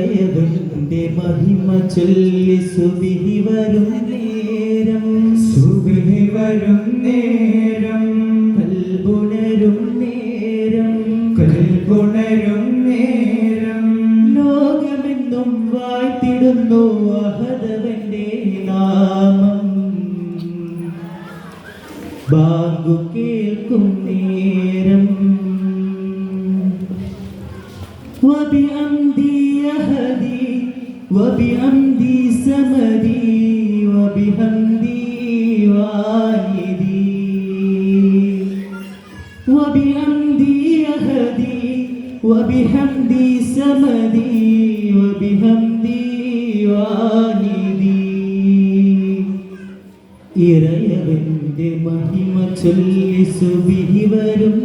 യവന്റെ മഹിമ ചൊല്ലി സുബിഹി വരും നേരം. സുബിഹി വരും നേരം. കൽബുണരും നേരം. കൽബുണരും നേരം. ലോകമെന്നും വാഴ്ത്തിടുന്നു അഹദവന്റെ നാമം. ബാങ്കു കേൾക്കും നേരം. വബി വബിഅംദീ وبأمدي سمدي وبحمدي والدي وبأمدي يهدي وبحمدي سمدي وبحمدي والدي ഇറയവന്റെ മഹിമ ചൊല്ലി സുബിഹി വരും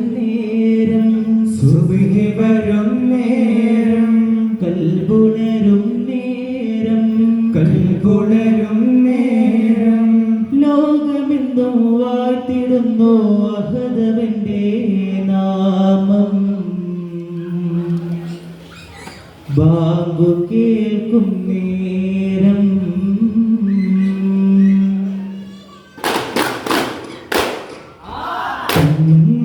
വാഴ്ത്തിടുന്നു അഹദവന്റെ നാമം. ബാങ്കു കേൾക്കും നേരം.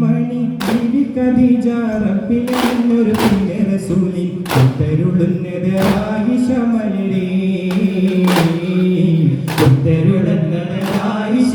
മണി ബിബി ഖദീജ റബ്ബിലൊരു പുണ്യ റസൂലി ഉത്തരുളുന്നത് ആയിഷ മലരേ ഉത്തരുളുന്നത് ആയിഷ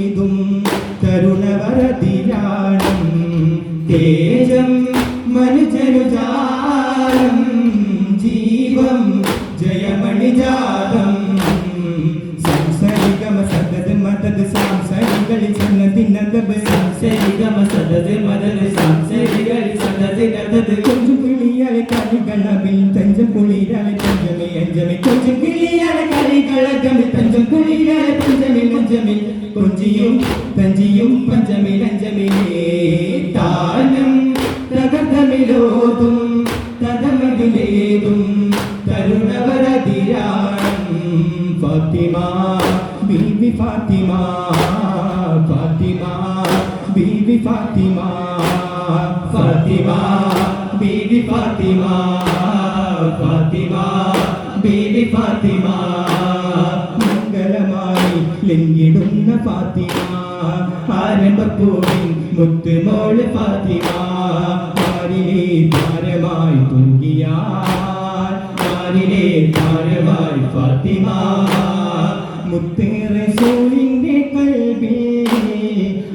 തജപതിമീതും കരുണവരതിരാണം. തേജം മനുജനുജാലം ജീവം ജയമണിജാതം. സംസരികമ സദത് മതത് സാംസരികളിൽ സന്നതിനതബ് സംസരികമ സദത് മദത് സംസരികളിൽ സദതിനതത് കൊഞ്ചു കിളിയാലെ കളികളവിൽ തഞ്ചം കുളിരാലെ തഞ്ചമി അഞ്ചമി കൊഞ്ചു കിളിയാലെ കളികളകമിൽ തഞ്ചം കുളിരാലെ തഞ്ചമി അഞ്ചമി കൊഞ്ചിയും തഞ്ചിയും പഞ്ചമി അഞ്ചമി താനം തകർത്തമിലോതും തകമതിലേതും തരുണവരതിരാണം. ഫാത്തിമ ബീവി ഫാത്തിമ ഫാത്തിമ ബീവി ഫാത്തിമ ഫാത്തിമ ബീവി ഫാത്തിമ ഫാത്തിമ ബീവി ഫാത്തിമ. ഫാത്തിമ ആരംഭപ്പൂവിൻ മുത്തുമോൾ ഫാത്തിമ ആരിലെ താരമായി തൂങ്ങിയാൽ ആരിലെ താരമായി ഫാത്തിമ. മുത്തേറെ സോളിന്റെ കൽവിൽ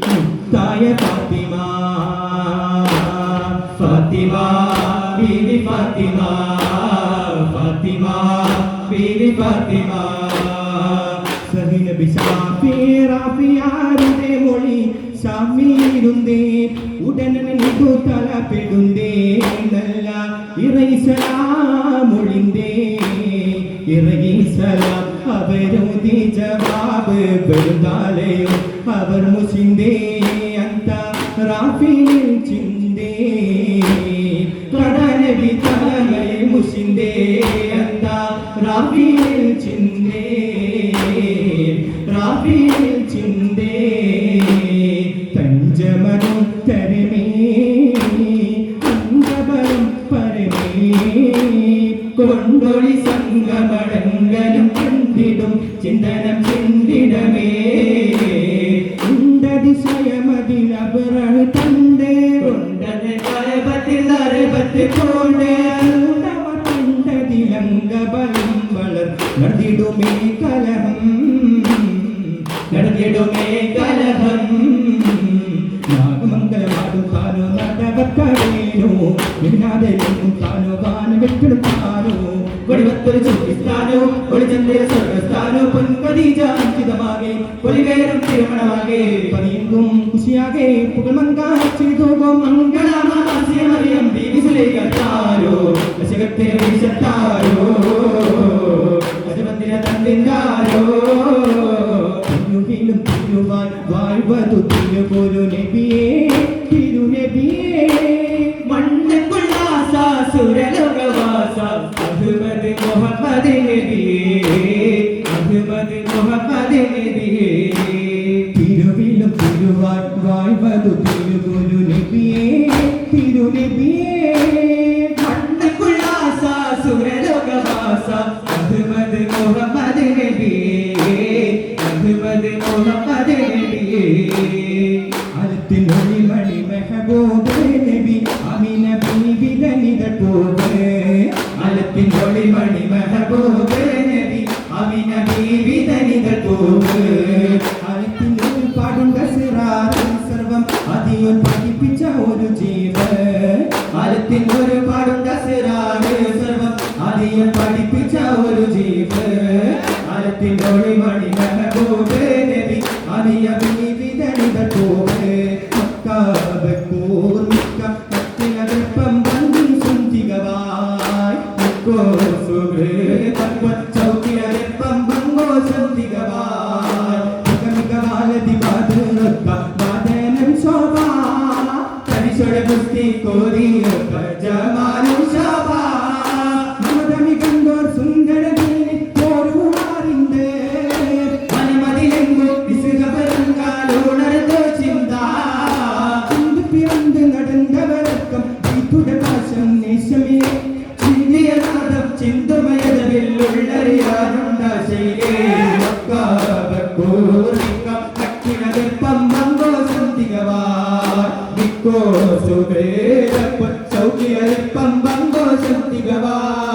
മുത്തായ ഫാത്തിമ ഫാത്തിമ ബീവി ഫാത്തിമ ഫാത്തിമ ബീവി ഫാത്തിമ. ഷാഫിയാരുടെ മൊഴി ഷാമിയിരുന്നേ ഉടനെ നിതു തലപ്പെടുന്നേ നല്ല ഇറൈസലാമൊഴിന്തേ ഇറങ്ങിസലാം അവരോധി ജവാബ് പെരുന്നാളെയും അവർ മുഷിന്തേ അന്ത റാഫിയിൽ ചിന്തേ കടനബി തലമയെ മുഷിന്തേ അന്ത റാഫിയിൽ ചിന്തേ ചിന്തേ പഞ്ചമനം തരമേ. അംഗബലം പരമേ. കൊണ്ടൊളി സംഗമടങ്കലും കണ്ടിടും ചിന്തനം ചിന്തിടമേ. ഉണ്ടതിശയമതിലപുറ തണ്ട്. കൊണ്ടത് പരപത്തിൽ നരപത്ത് കൊണ്ട് കണ്ടതിലംഗബലം വളർ നടത്തിടുമേ കലഹം. നടത്തിടുമേ കലഹം. നാഗമംഗലമാടും താനോ നടവക്കടേനോ മിന്നാതെ താനോ വാന വെട്ടിടും താനോ വെടിവത്തൊരു ചൂടിസ്ഥാനോ ഒളിച്ചെന്ന പുരുഷന്റെ സ്വർഗസ്ഥാനോ പൊൻകദീജ അങ്കിതമാകെ പൊലിവേറും തിരുമണമാകെ പതിയെങ്കും കുശിയാകെ പുകൾമങ്കാ ചെയ്തോകും മംഗളമാസിയമറിയം ബീവിസുലേക്കാരോ ദശകത്തെ വീശത്താരോ മുഹമ്മദ് നബി അഹ്മദ് മുഹമ്മദ് നബിയേ. മക്കാബക്കൂർ മിക്ക കത്തിനകപ്പം വന്നും സുന്തികവായി മുക്കോ സുബേ തക്വ ചൗക്കിലപ്പം ബംഗോ സന്തികവാ മികവാലതി ബാധനൊക്ക ബാധനം ശോഭാ തരിശൊടെ കുസ്തി കോരിയൊക്ക ജമാലും ചൗക്കിയൽപ്പം മങ്കോ സന്തികവാ സൂട്ടി